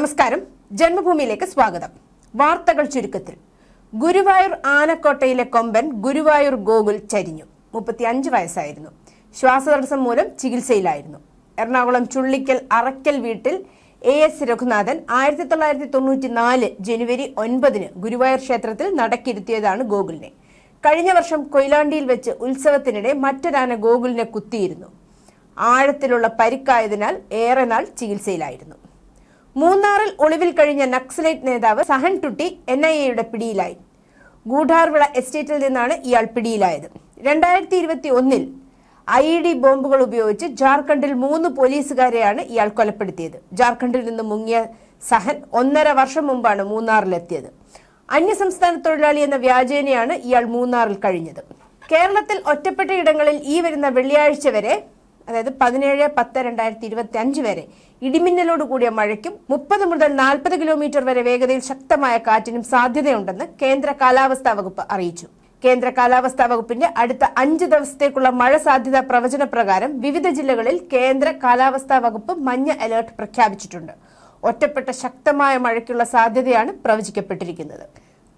നമസ്കാരം. ജന്മഭൂമിയിലേക്ക് സ്വാഗതം. വാർത്തകൾ ചുരുക്കത്തിൽ. ഗുരുവായൂർ ആനക്കോട്ടയിലെ കൊമ്പൻ ഗുരുവായൂർ ഗോകുൽ ചരിഞ്ഞു. മുപ്പത്തിയഞ്ച് വയസ്സായിരുന്നു. ശ്വാസതടസ്സം മൂലം ചികിത്സയിലായിരുന്നു. എറണാകുളം ചുള്ളിക്കൽ അറക്കൽ വീട്ടിൽ എ എസ് രഘുനാഥൻ ആയിരത്തി തൊള്ളായിരത്തി തൊണ്ണൂറ്റി നാല് ജനുവരി ഒൻപതിന് ഗുരുവായൂർ ക്ഷേത്രത്തിൽ നടക്കിരുത്തിയതാണ് ഗോകുലിനെ. കഴിഞ്ഞ വർഷം കൊയിലാണ്ടിയിൽ വെച്ച് ഉത്സവത്തിനിടെ മറ്റൊരാന ഗോകുലിനെ കുത്തിയിരുന്നു. ആഴത്തിലുള്ള പരിക്കായതിനാൽ ഏറെ നാൾ ചികിത്സയിലായിരുന്നു. മൂന്നാറിൽ ഒളിവിൽ കഴിഞ്ഞ നക്സലൈറ്റ് നേതാവ് സഹൻ ടുട്ടി എൻ ഐ എയുടെ പിടിയിലായി. ഗൂഢാർവിള എസ്റ്റേറ്റിൽ നിന്നാണ് ഇയാൾ പിടിയിലായത്. രണ്ടായിരത്തി ഇരുപത്തി ഒന്നിൽ ഐ ഇ ഡി ബോംബുകൾ ഉപയോഗിച്ച് ജാർഖണ്ഡിൽ മൂന്ന് പോലീസുകാരെയാണ് ഇയാൾ കൊലപ്പെടുത്തിയത്. ജാർഖണ്ഡിൽ നിന്ന് മുങ്ങിയ സഹൻ ഒന്നര വർഷം മുമ്പാണ് മൂന്നാറിലെത്തിയത്. അന്യസംസ്ഥാന തൊഴിലാളി എന്ന വ്യാജേനയാണ് ഇയാൾ മൂന്നാറിൽ കഴിഞ്ഞത്. കേരളത്തിൽ ഒറ്റപ്പെട്ട ഇടങ്ങളിൽ ഈ വരുന്ന വെള്ളിയാഴ്ച വരെ അതായത് പതിനേഴ് പത്ത് രണ്ടായിരത്തി ഇരുപത്തി അഞ്ച് വരെ. ഇടിമിന്നലോട് കൂടിയ മഴയ്ക്കും മുപ്പത് മുതൽ നാൽപ്പത് കിലോമീറ്റർ വരെ വേഗതയിൽ ശക്തമായ കാറ്റിനും സാധ്യതയുണ്ടെന്ന് കേന്ദ്ര കാലാവസ്ഥാ വകുപ്പ് അറിയിച്ചു. കേന്ദ്ര കാലാവസ്ഥാ വകുപ്പിന്റെ അടുത്ത അഞ്ച് ദിവസത്തേക്കുള്ള മഴ സാധ്യതാ പ്രവചന പ്രകാരം വിവിധ ജില്ലകളിൽ കേന്ദ്ര കാലാവസ്ഥാ വകുപ്പ് മഞ്ഞ അലേർട്ട് പ്രഖ്യാപിച്ചിട്ടുണ്ട്. ഒറ്റപ്പെട്ട ശക്തമായ മഴയ്ക്കുള്ള സാധ്യതയാണ് പ്രവചിക്കപ്പെട്ടിരിക്കുന്നത്.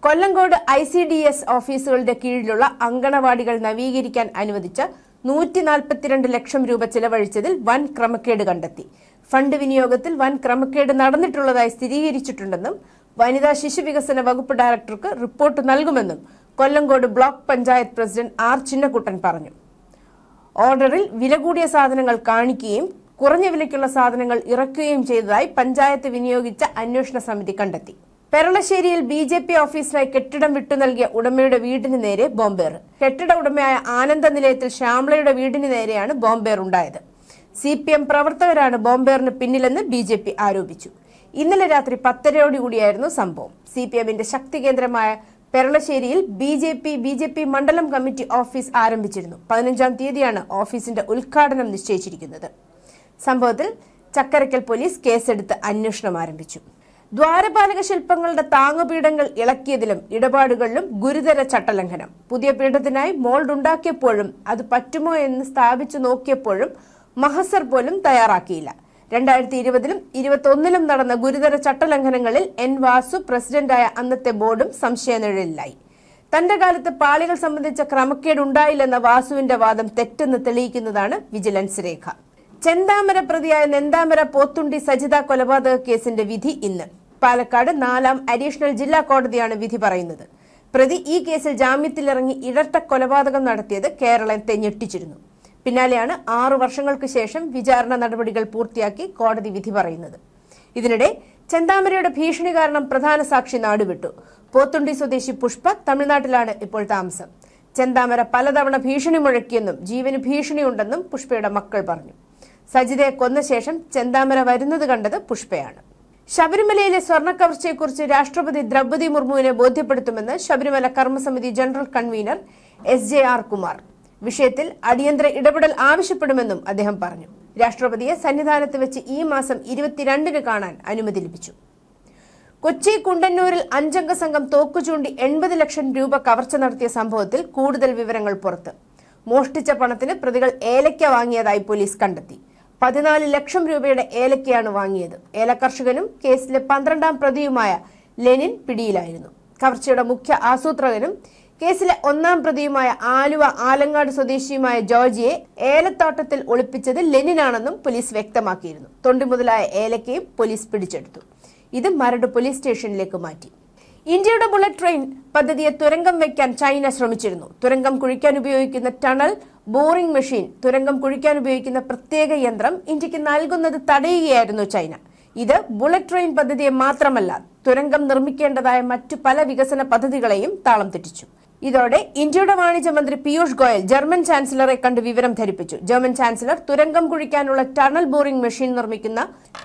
Kollengode I C D S ഓഫീസുകളുടെ കീഴിലുള്ള അങ്കണവാടികൾ നവീകരിക്കാൻ അനുവദിച്ച നൂറ്റി നാൽപ്പത്തിരണ്ട് ലക്ഷം രൂപ ചെലവഴിച്ചതിൽ വൻ ക്രമക്കേട് കണ്ടെത്തി. ഫണ്ട് വിനിയോഗത്തിൽ വൻ ക്രമക്കേട് നടന്നിട്ടുള്ളതായി സ്ഥിരീകരിച്ചിട്ടുണ്ടെന്നും വനിതാ ശിശു വികസന വകുപ്പ് ഡയറക്ടർക്ക് റിപ്പോർട്ട് നൽകുമെന്നും Kollengode block panchayat president R Chinnakuttan പറഞ്ഞു. ഓർഡറിൽ വില കൂടിയ സാധനങ്ങൾ കാണിക്കുകയും കുറഞ്ഞ വിലയ്ക്കുള്ള സാധനങ്ങൾ ഇറക്കുകയും ചെയ്തതായി പഞ്ചായത്ത് വിനിയോഗിച്ച അന്വേഷണ സമിതി കണ്ടെത്തി. പെരളശ്ശേരിയിൽ ബി ജെ പി ഓഫീസിനായി കെട്ടിടം വിട്ടു നൽകിയ ഉടമയുടെ വീടിന് നേരെ ബോംബേർ. കെട്ടിട ഉടമയായ ആനന്ദ നിലയത്തിൽ ശ്യാമളയുടെ വീടിന് നേരെയാണ് ബോംബേർ ഉണ്ടായത്. സി പി എം പ്രവർത്തകരാണ് ബോംബേറിന് പിന്നിലെന്ന് ബി ജെ പി ആരോപിച്ചു. ഇന്നലെ രാത്രി പത്തരയോടുകൂടിയായിരുന്നു സംഭവം. സി പി എമ്മിന്റെ ശക്തി കേന്ദ്രമായ പെരളശ്ശേരിയിൽ B J P B J P മണ്ഡലം കമ്മിറ്റി ഓഫീസ് ആരംഭിച്ചിരുന്നു. പതിനഞ്ചാം തീയതിയാണ് ഓഫീസിന്റെ ഉദ്ഘാടനം നിശ്ചയിച്ചിരിക്കുന്നത്. സംഭവത്തിൽ ചക്കരക്കൽ പോലീസ് കേസെടുത്ത് അന്വേഷണം ആരംഭിച്ചു. ദ്വാരപാലക ശില്പങ്ങളുടെ താങ്ങുപീഠങ്ങൾ ഇളക്കിയതിലും ഇടപാടുകളിലും ഗുരുതര ചട്ടലംഘനം. പുതിയ പീഠത്തിനായി മോൾഡ് ഉണ്ടാക്കിയപ്പോഴും അത് പറ്റുമോ എന്ന് സ്ഥാപിച്ചു നോക്കിയപ്പോഴും മഹസർ പോലും തയ്യാറാക്കിയില്ല. രണ്ടായിരത്തി ഇരുപതിലും ഇരുപത്തൊന്നിലും നടന്ന ഗുരുതര ചട്ടലംഘനങ്ങളിൽ എൻ വാസു പ്രസിഡന്റായ അന്നത്തെ ബോർഡും സംശയനിഴലിലായി തന്റെ കാലത്ത് പാളികൾ സംബന്ധിച്ച ക്രമക്കേടുണ്ടായില്ലെന്ന വാസുവിന്റെ വാദം തെറ്റെന്ന് തെളിയിക്കുന്നതാണ് വിജിലൻസ് രേഖ. ചെന്താമര പ്രതിയായ നെന്താമര പോത്തുണ്ടി സജിത കൊലപാതക കേസിന്റെ വിധി ഇന്ന്. പാലക്കാട് നാലാം അഡീഷണൽ ജില്ലാ കോടതിയാണ് വിധി പറയുന്നത്. പ്രതി ഈ കേസിൽ ജാമ്യത്തിലിറങ്ങി ഇരട്ട കൊലപാതകം നടത്തിയത് കേരളം ഞെട്ടിച്ചിരുന്നു പിന്നാലെയാണ് ആറു വർഷങ്ങൾക്ക് ശേഷം വിചാരണ നടപടികൾ പൂർത്തിയാക്കി കോടതി വിധി പറയുന്നത്. ഇതിനിടെ ചെന്താമരയുടെ ഭീഷണി കാരണം പ്രധാന സാക്ഷി നാടുവിട്ടു. പോത്തുണ്ടി സ്വദേശി പുഷ്പ തമിഴ്നാട്ടിലാണ് ഇപ്പോൾ താമസം. ചെന്താമര പലതവണ ഭീഷണി മുഴക്കിയെന്നും ജീവന് ഭീഷണിയുണ്ടെന്നും പുഷ്പയുടെ മക്കൾ പറഞ്ഞു. സജിതയെ കൊന്ന ശേഷം ചെന്താമര വരുന്നത് കണ്ടത് പുഷ്പയാണ്. ശബരിമലയിലെ സ്വർണക്കവർച്ചയെക്കുറിച്ച് രാഷ്ട്രപതി ദ്രൗപദി മുർമുവിനെ ബോധ്യപ്പെടുത്തുമെന്ന് Sabarimala കർമ്മസമിതി general convener S J R Kumar. വിഷയത്തിൽ അടിയന്തര ഇടപെടൽ ആവശ്യപ്പെടുമെന്നും അദ്ദേഹം പറഞ്ഞു. രാഷ്ട്രപതിയെ സന്നിധാനത്ത് വെച്ച് ഈ മാസം ഇരുപത്തിരണ്ടിന് കാണാൻ അനുമതി ലഭിച്ചു. കൊച്ചി കുണ്ടന്നൂരിൽ അഞ്ചംഗ സംഘം തോക്കുചൂണ്ടി എൺപത് ലക്ഷം രൂപ കവർച്ച നടത്തിയ സംഭവത്തിൽ കൂടുതൽ വിവരങ്ങൾ പുറത്ത്. മോഷ്ടിച്ച പണത്തിന് പ്രതികൾ ഏലയ്ക്ക വാങ്ങിയതായി പോലീസ് കണ്ടെത്തി. പതിനാല് ലക്ഷം രൂപയുടെ ഏലക്കയാണ് വാങ്ങിയത്. ഏലക്കർഷകനും കേസിലെ പന്ത്രണ്ടാം പ്രതിയുമായ ലെനിൻ പിടിയിലായിരുന്നു. കവർച്ചയുടെ മുഖ്യ ആസൂത്രകനും കേസിലെ ഒന്നാം പ്രതിയുമായ ആലുവ ആലങ്ങാട് സ്വദേശിയുമായ ജോർജിയെ ഏലത്തോട്ടത്തിൽ ഒളിപ്പിച്ചത് ലെനിനാണെന്നും പോലീസ് വ്യക്തമാക്കിയിരുന്നു. തൊണ്ടി മുതലായ ഏലക്കയും പോലീസ് പിടിച്ചെടുത്തു. ഇത് മരട് പോലീസ് സ്റ്റേഷനിലേക്ക് മാറ്റി. ഇന്ത്യയുടെ ബുള്ളറ്റ് ട്രെയിൻ പദ്ധതിയെ തുരങ്കം വയ്ക്കാൻ ചൈന ശ്രമിച്ചിരുന്നു. തുരങ്കം കുഴിക്കാൻ ഉപയോഗിക്കുന്ന ടണൽ ബോറിംഗ് മെഷീൻ തുരങ്കം കുഴിക്കാൻ ഉപയോഗിക്കുന്ന പ്രത്യേക യന്ത്രം ഇന്ത്യയ്ക്ക് നൽകുന്നത് തടയുകയായിരുന്നു ചൈന. ഇത് ബുള്ളറ്റ് ട്രെയിൻ പദ്ധതിയെ മാത്രമല്ല തുരങ്കം നിർമ്മിക്കേണ്ടതായ മറ്റു പല വികസന പദ്ധതികളെയും താളം തെറ്റിച്ചു. ഇതോടെ ഇന്ത്യയുടെ വാണിജ്യ മന്ത്രി പീയൂഷ് ഗോയൽ ജർമ്മൻ ചാൻസലറെ കണ്ട് വിവരം ധരിപ്പിച്ചു. ജർമ്മൻ ചാൻസലർ തുരങ്കം കുഴിക്കാനുള്ള ടണൽ ബോറിംഗ് മെഷീൻ നിർമ്മിക്കുന്ന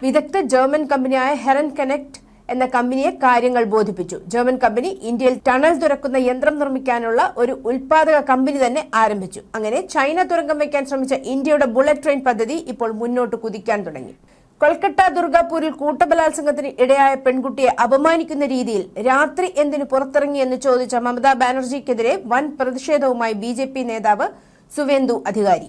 വിദഗ്ധ ജർമ്മൻ കമ്പനിയായ ഹെറൻ കനക്ട് എന്ന കമ്പനിയെ കാര്യങ്ങൾ ബോധിപ്പിച്ചു. ജർമ്മൻ കമ്പനി ഇന്ത്യയിൽ ടണൽ തുറക്കുന്ന യന്ത്രം നിർമ്മിക്കാനുള്ള ഒരു ഉൽപാദക കമ്പനി തന്നെ ആരംഭിച്ചു. അങ്ങനെ ചൈന തുരങ്കം വയ്ക്കാൻ ശ്രമിച്ച ഇന്ത്യയുടെ ബുള്ളറ്റ് ട്രെയിൻ പദ്ധതി ഇപ്പോൾ മുന്നോട്ട് കുതിക്കാൻ തുടങ്ങി. കൊൽക്കത്ത ദുർഗാപൂരിൽ കൂട്ടബലാത്സംഗത്തിന് ഇടയായ പെൺകുട്ടിയെ അപമാനിക്കുന്ന രീതിയിൽ രാത്രി എന്തിനു പുറത്തിറങ്ങി എന്ന് ചോദിച്ച മമതാ ബാനർജിക്കെതിരെ വൻ പ്രതിഷേധവുമായി ബി നേതാവ് സുവേന്ദു അധികാരി.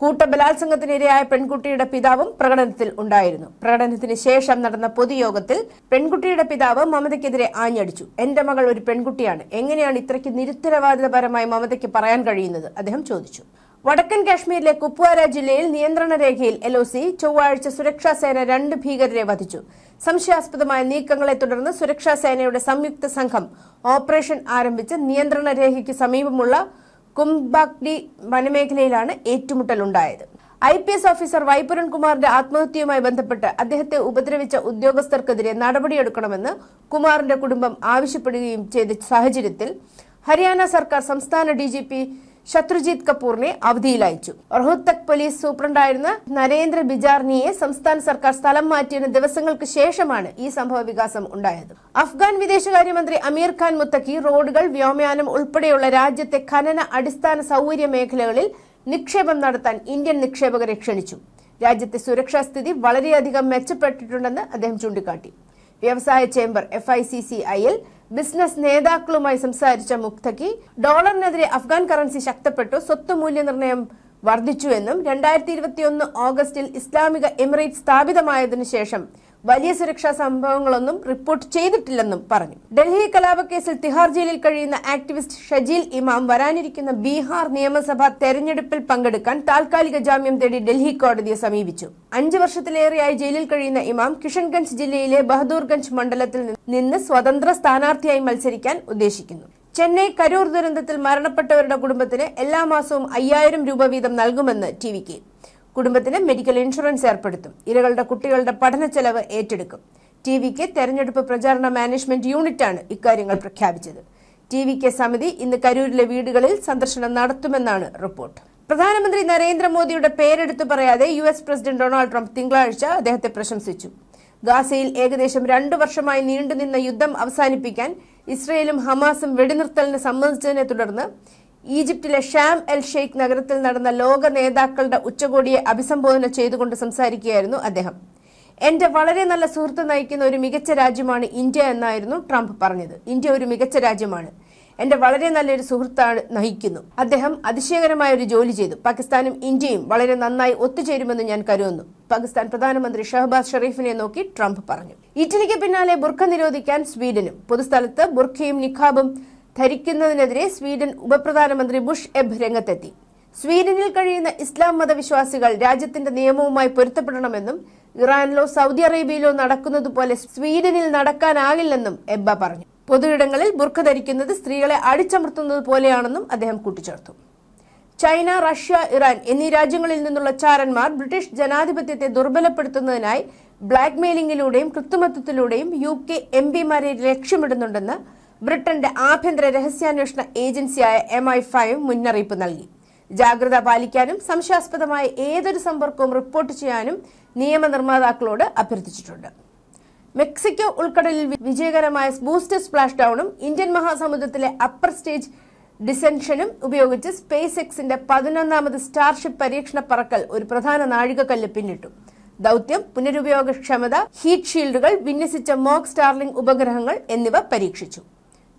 കൂട്ടബലാത്സംഗത്തിനിരയായ പെൺകുട്ടിയുടെ പിതാവും പ്രകടനത്തിൽ ഉണ്ടായിരുന്നു. പ്രകടനത്തിന് ശേഷം നടന്ന പൊതുയോഗത്തിൽ പെൺകുട്ടിയുടെ പിതാവ് മമതയ്ക്കെതിരെ ആഞ്ഞടിച്ചു. എന്റെ മകൾ ഒരു പെൺകുട്ടിയാണ്. എങ്ങനെയാണ് ഇത്രയ്ക്ക് നിരുത്തരവാദിതപരമായി മമതയ്ക്ക് പറയാൻ കഴിയുന്നത്? അദ്ദേഹം ചോദിച്ചു. വടക്കൻ കാശ്മീരിലെ കുപ്വാര ജില്ലയിൽ നിയന്ത്രണ രേഖയിൽ എൽ ഒ സി ചൊവ്വാഴ്ച സുരക്ഷാ സേന രണ്ട് ഭീകരരെ വധിച്ചു. സംശയാസ്പദമായ നീക്കങ്ങളെ തുടർന്ന് സുരക്ഷാ സേനയുടെ സംയുക്ത സംഘം ഓപ്പറേഷൻ ആരംഭിച്ച് നിയന്ത്രണ രേഖയ്ക്ക് സമീപമുള്ള കുംബാക്ഡി വനമേഖലയിലാണ് ഏറ്റുമുട്ടലുണ്ടായത്. ഐ പി എസ് ഓഫീസർ വൈപുരൻ കുമാറിന്റെ ആത്മഹത്യയുമായി ബന്ധപ്പെട്ട് അദ്ദേഹത്തെ ഉപദ്രവിച്ച ഉദ്യോഗസ്ഥർക്കെതിരെ നടപടിയെടുക്കണമെന്ന് കുമാറിന്റെ കുടുംബം ആവശ്യപ്പെടുകയും ചെയ്ത സാഹചര്യത്തിൽ ഹരിയാന സർക്കാർ സംസ്ഥാന ഡി ശത്രുജിത് കപൂറിനെ അവധിയിൽ അയച്ചു റോഹ്തക് പോലീസ് സൂപ്രണ്ടായിരുന്ന നരേന്ദ്ര ബിജാർനിയെ സംസ്ഥാന സർക്കാർ സ്ഥലം മാറ്റിയതിന് ദിവസങ്ങൾക്ക് ശേഷമാണ് ഈ സംഭവ വികാസം ഉണ്ടായത്. അഫ്ഗാൻ വിദേശകാര്യമന്ത്രി അമീർ ഖാൻ മുത്തക്കി റോഡുകൾ വ്യോമയാനം ഉൾപ്പെടെയുള്ള രാജ്യത്തെ ഖനന അടിസ്ഥാന സൗകര്യ മേഖലകളിൽ നിക്ഷേപം നടത്താൻ ഇന്ത്യൻ നിക്ഷേപകരെ ക്ഷണിച്ചു. രാജ്യത്തെ സുരക്ഷാ സ്ഥിതി വളരെയധികം മെച്ചപ്പെട്ടിട്ടുണ്ടെന്ന് അദ്ദേഹം ചൂണ്ടിക്കാട്ടി. വ്യവസായ chamber F I C C ഐയിൽ ബിസിനസ് നേതാക്കളുമായി സംസാരിച്ച മുക്തയ്ക്ക് ഡോളറിനെതിരെ അഫ്ഗാൻ കറൻസി ശക്തപ്പെട്ടു സ്വത്ത് മൂല്യനിർണയം വർദ്ധിച്ചുവെന്നും രണ്ടായിരത്തി ഇരുപത്തിയൊന്ന് ഓഗസ്റ്റിൽ ഇസ്ലാമിക എമിറേറ്റ് സ്ഥാപിതമായതിനു ശേഷം വലിയ സുരക്ഷാ സംഭവങ്ങളൊന്നും റിപ്പോർട്ട് ചെയ്തിട്ടില്ലെന്നും പറഞ്ഞു. ഡൽഹി കലാപക്കേസിൽ തിഹാർ ജയിലിൽ കഴിയുന്ന ആക്ടിവിസ്റ്റ് ഷജീൽ ഇമാം വരാനിരിക്കുന്ന ബീഹാർ നിയമസഭാ തെരഞ്ഞെടുപ്പിൽ പങ്കെടുക്കാൻ താൽക്കാലിക ജാമ്യം തേടി ഡൽഹി കോടതിയെ സമീപിച്ചു. അഞ്ചു വർഷത്തിലേറെയായി ജയിലിൽ കഴിയുന്ന ഇമാം കിഷൻഗഞ്ച് ജില്ലയിലെ ബഹദൂർഗഞ്ച് മണ്ഡലത്തിൽ നിന്ന് സ്വതന്ത്ര സ്ഥാനാർത്ഥിയായി മത്സരിക്കാൻ ഉദ്ദേശിക്കുന്നു. ചെന്നൈ കരൂർ ദുരന്തത്തിൽ മരണപ്പെട്ടവരുടെ കുടുംബത്തിന് എല്ലാ മാസവും അയ്യായിരം രൂപ വീതം നൽകുമെന്ന് ടി കുടുംബത്തിന് മെഡിക്കൽ ഇൻഷുറൻസ് ഏർപ്പെടുത്തും. ഇരകളുടെ കുട്ടികളുടെ പഠന ചെലവ് ഏറ്റെടുക്കും. ടി വിക്ക് തെരഞ്ഞെടുപ്പ് പ്രചാരണ മാനേജ്മെന്റ് യൂണിറ്റാണ് ഇക്കാര്യങ്ങൾ പ്രഖ്യാപിച്ചത്. ടി വി കെ സമിതി ഇന്ന് കരൂരിലെ വീടുകളിൽ സന്ദർശനം നടത്തുമെന്നാണ് റിപ്പോർട്ട്. പ്രധാനമന്ത്രി നരേന്ദ്രമോദിയുടെ പേരെടുത്തു പറയാതെ U S president Donald Trump തിങ്കളാഴ്ച അദ്ദേഹത്തെ പ്രശംസിച്ചു. ഗാസയിൽ ഏകദേശം രണ്ടു വർഷമായി നീണ്ടുനിന്ന യുദ്ധം അവസാനിപ്പിക്കാൻ ഇസ്രയേലും ഹമാസും വെടിനിർത്തലിന് സമ്മതിച്ചതിനെ തുടർന്ന് ഈജിപ്തിലെ ഷാം എൽ ഷെയ്ഖ് നഗരത്തിൽ നടന്ന ലോക നേതാക്കളുടെ ഉച്ചകോടിയെ അഭിസംബോധന ചെയ്തുകൊണ്ട് സംസാരിക്കുകയായിരുന്നു അദ്ദേഹം. എന്റെ വളരെ നല്ല സുഹൃത്ത് നയിക്കുന്ന ഒരു മികച്ച രാജ്യമാണ് ഇന്ത്യ എന്നായിരുന്നു ട്രംപ് പറഞ്ഞത്. ഇന്ത്യ ഒരു മികച്ച രാജ്യമാണ്. എന്റെ വളരെ നല്ലൊരു സുഹൃത്താണ് നയിക്കുന്നു. അദ്ദേഹം അതിശയകരമായ ഒരു ജോലി ചെയ്തു. പാകിസ്ഥാനും ഇന്ത്യയും വളരെ നന്നായി ഒത്തുചേരുമെന്ന് ഞാൻ കരുതുന്നു. പാകിസ്ഥാൻ പ്രധാനമന്ത്രി ഷഹബാസ് ഷെറീഫിനെ നോക്കി ട്രംപ് പറഞ്ഞു. ഇറ്റലിക്ക് പിന്നാലെ ബുർഖ നിരോധിക്കാൻ സ്വീഡനും പൊതുസ്ഥലത്ത് ബുർഖയും നിഖാബും ധരിക്കുന്നതിനെതിരെ സ്വീഡൻ ഉപപ്രധാനമന്ത്രി ബുഷ് എബ് രംഗത്തെത്തി. സ്വീഡനിൽ കഴിയുന്ന ഇസ്ലാം മതവിശ്വാസികൾ രാജ്യത്തിന്റെ നിയമവുമായി പൊരുത്തപ്പെടണമെന്നും ഇറാനിലോ സൗദി അറേബ്യയിലോ നടക്കുന്നതുപോലെ സ്വീഡനിൽ നടക്കാനാകില്ലെന്നും എബ്ബ പറഞ്ഞു. പൊതുയിടങ്ങളിൽ ബുർഖ ധരിക്കുന്നത് സ്ത്രീകളെ അടിച്ചമർത്തുന്നത് പോലെയാണെന്നും അദ്ദേഹം കൂട്ടിച്ചേർത്തു. ചൈന റഷ്യ ഇറാൻ എന്നീ രാജ്യങ്ങളിൽ നിന്നുള്ള ചാരന്മാർ ബ്രിട്ടീഷ് ജനാധിപത്യത്തെ ദുർബലപ്പെടുത്തുന്നതിനായി ബ്ലാക്ക്മെയിലിംഗിലൂടെയും കൃത്രിമത്വത്തിലൂടെയും യു കെ എം പിമാരെ ലക്ഷ്യമിടുന്നുണ്ടെന്ന് ബ്രിട്ടന്റെ ആഭ്യന്തര രഹസ്യാന്വേഷണ ഏജൻസിയായ എം ഐ ഫൈവ് മുന്നറിയിപ്പ് നൽകി. ജാഗ്രത പാലിക്കാനും സംശയാസ്പദമായ ഏതൊരു സമ്പർക്കവും റിപ്പോർട്ട് ചെയ്യാനും നിയമനിർമ്മാതാക്കളോട് അഭ്യർത്ഥിച്ചിട്ടുണ്ട്. മെക്സിക്കോ ഉൾക്കടലിൽ വിജയകരമായ ബൂസ്റ്റർ സ്പ്ലാഷ് ഡൌണും ഇന്ത്യൻ മഹാസമുദ്രത്തിലെ അപ്പർ സ്റ്റേജ് ഡിസെൻഷനും ഉപയോഗിച്ച് സ്പേസ് എക്സിന്റെ പതിനൊന്നാമത് സ്റ്റാർഷിപ്പ് പരീക്ഷണ പറക്കൽ ഒരു പ്രധാന നാഴികക്കല്ല് പിന്നിട്ടു. ദൗത്യം പുനരുപയോഗക്ഷമത ഹീറ്റ് ഷീൽഡുകൾ വിന്യസിച്ച മോക്ക് സ്റ്റാർലിംഗ് ഉപഗ്രഹങ്ങൾ എന്നിവ പരീക്ഷിച്ചു.